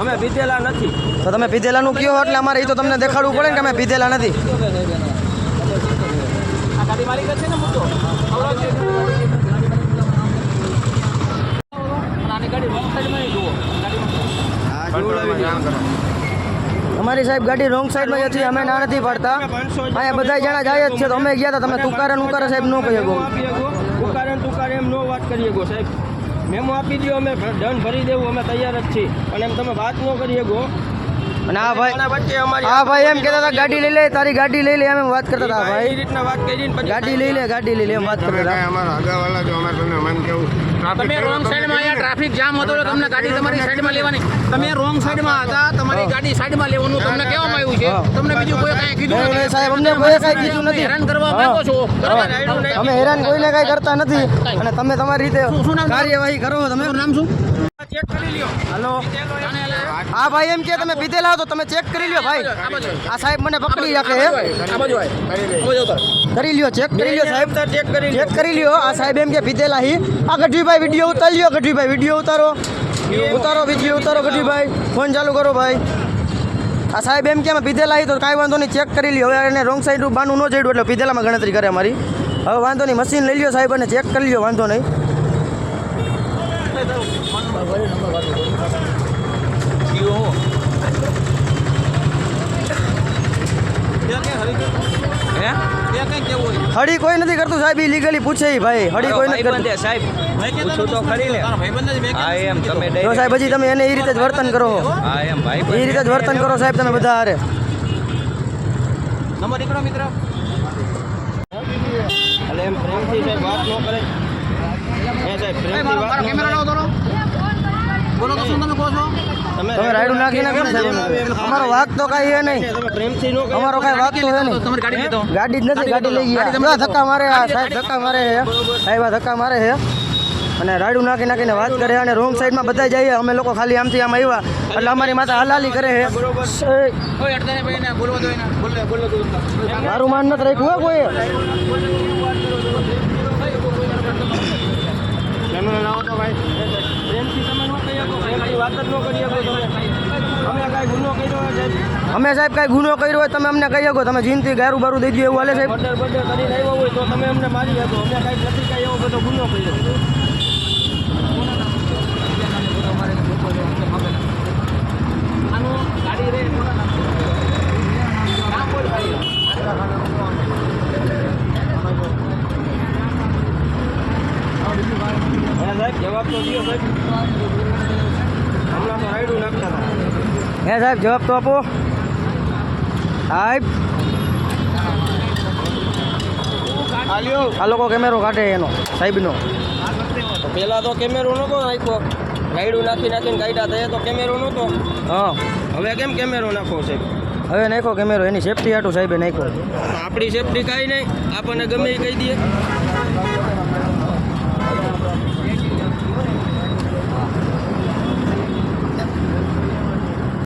અમે પીધેલા નથી. તો તમે પીધેલાનું કયો એટલે અમારે એ તો તમને દેખાડવું પડે ને કે અમે પીધેલા નથી. આ ગાડી માલિક જ છે ને મોટો નાની ગાડી રોંગ સાઈડમાં જુઓ. અમારી સાહેબ ગાડી રોંગ સાઈડમાં જતી અમે ના નથી પાડતા. અહીંયા બધા જણા જાય જ છે તો અમે ગયા હતા તમે તુકારણ ઉકારા સાહેબ ન કહી ગો તુકારણ શકો તુકારે એમ નો વાત કરીએ ગો સાહેબ. મેમો આપી દો અમે દંડ ભરી દેવું, અમે તૈયાર જ છીએ. અને એમ તમે વાત ન કરી શકો. આ ભાઈ. આ ભાઈ એમ કહેતા હતા ગાડી લઈ લે તારી ગાડી લઈ લે એમ વાત કરતા હતા ભાઈ રીતના વાત કરી ગાડી લઈ લે ગાડી લઈ લે એમ વાત કરતા હતા. અમારા આગળવાળા જો અમારે તમને મન કેવું? તમે રોંગ સાઈડમાં અહીંયા ટ્રાફિક જામ હતો તો તમને ગાડી તમારી સાઈડમાં લેવાની. તમે રોંગ સાઈડમાં હતા તમારી ગાડી સાઈડમાં લેવાનું તમને કહેવામાં આવ્યું છે. તમને બીજું કોઈ કાંઈ કીધું નથી? સાહેબ અમને કોઈ કાંઈ કીધું નથી. હેરાન કરવા માંગો છો. બરાબર? અમે હેરાન કોઈને કાંઈ કરતા નથી. અને તમે તમારી રીતે? કાર્યવાહી કરો તમે નામ શું? ચેક કરી લ્યો. હલો. આ ભાઈ એમ કે તમે પીધેલા હો તો તમે ચેક કરી લ્યો ભાઈ આ સાહેબ મને પકડી રાખે. કરી લ્યો ચેક કરી લ્યો સાહેબ ચેક કરી ચેક કરી લ્યો આ સાહેબ એમ કે પીધેલા હી આ ગઢવીભાઈ વીડિયો ઉતારી લ્યો ગઢવીભાઈ વીડિયો ઉતારો ઉતારો વીડિયો ઉતારો ગઢવીભાઈ ફોન ચાલુ કરો ભાઈ આ સાહેબ એમ કે અમે પીધેલા હી તો કાંઈ વાંધો નહીં ચેક કરી લ્યો હવે એને રોંગ સાઈડ બાનું ન જડ્યું એટલે પીધેલામાં ગણતરી કરે અમારી હવે વાંધો નહીં મશીન લઈ લ્યો સાહેબ અને ચેક કરી લ્યો વાંધો નહીં હે. એ કઈ હળી કોઈ નથી કરતું સાહેબ લીગલી પૂછે ભાઈ. હળી કોઈ નથી કરતું. સાહેબ. પૂછું તો ખરી લે. હા એમ તમે જો સાહેબ હજી તમે એને એ રીતે જ વર્તન કરો. હા એમ ભાઈ એ રીતે જ વર્તન કરો સાહેબ તમે બધા હારે. નંબર નીકળો મિત્ર. એટલે એમ પ્રેમથી સાહેબ વાત ન કરે. હે સાહેબ પ્રેમથી વાત કેમેરા થોડો. બોલો તો શું તમે કહો છો. તમે રાયડું નાખીને કેમ સાહેબ? અમારો વાક તો કાંઈ હે નહીં. પ્રેમથી ન અમારો કાંઈ વાક તો હે નહીં. તમારી ગાડી લીધો. ગાડી જ નથી ગાડી લઈ ગયા. ધક્કા મારે આ સાહેબ ધક્કા મારે હે. સાહેબ ધક્કા મારે હે. અને રાડું નાખી નાખીને વાત કરે અને રોંગ સાઈડમાં બધા જઈએ અમે લોકો ખાલી આમથી આમ આવ્યા. એટલે અમારી માથે હલાલી કરે છે મારું માન નથી રાખ્યું હો કોઈ. કેમેરા લાવો તો ભાઈ. પ્રેમથી તમે વાત જ ન કરી શકો તમે. અમે કાંઈ ગુનો કર્યો હોય સાહેબ? અમે સાહેબ કાંઈ ગુનો કર્યો હોય તમે અમને કહી શકો. તમે જીનથી ગારું બારું દઈ દો એવું હાલે સાહેબ? બર્ડર બર્ડર કરીને આવ્યો હોય તો તમે અમને મારી શકો અમે કાંઈ નથી કાંઈ એવો બધો ગુનો કર્યો. જવાબ તો દો સાહેબ હમણાં તો રાયડું નાખતા હતા હે સાહેબ જવાબ તો આપો. સાહેબ. આ લોકો કેમેરો કાઢે એનો સાહેબનો. તો પહેલાં તો કેમેરો નહોતો નાખ્યો. ગાઈડું નાખી નાખીને ગાઈડા થયા તો કેમેરો નહોતો હા. હવે કેમ કેમેરો નાખો છે? હવે નાખ્યો કેમેરો એની સેફટી હાટું સાહેબે નાખ્યો. આપણી સેફટી કાંઈ નહીં. આપણને ગમે એ કહી દઈએ.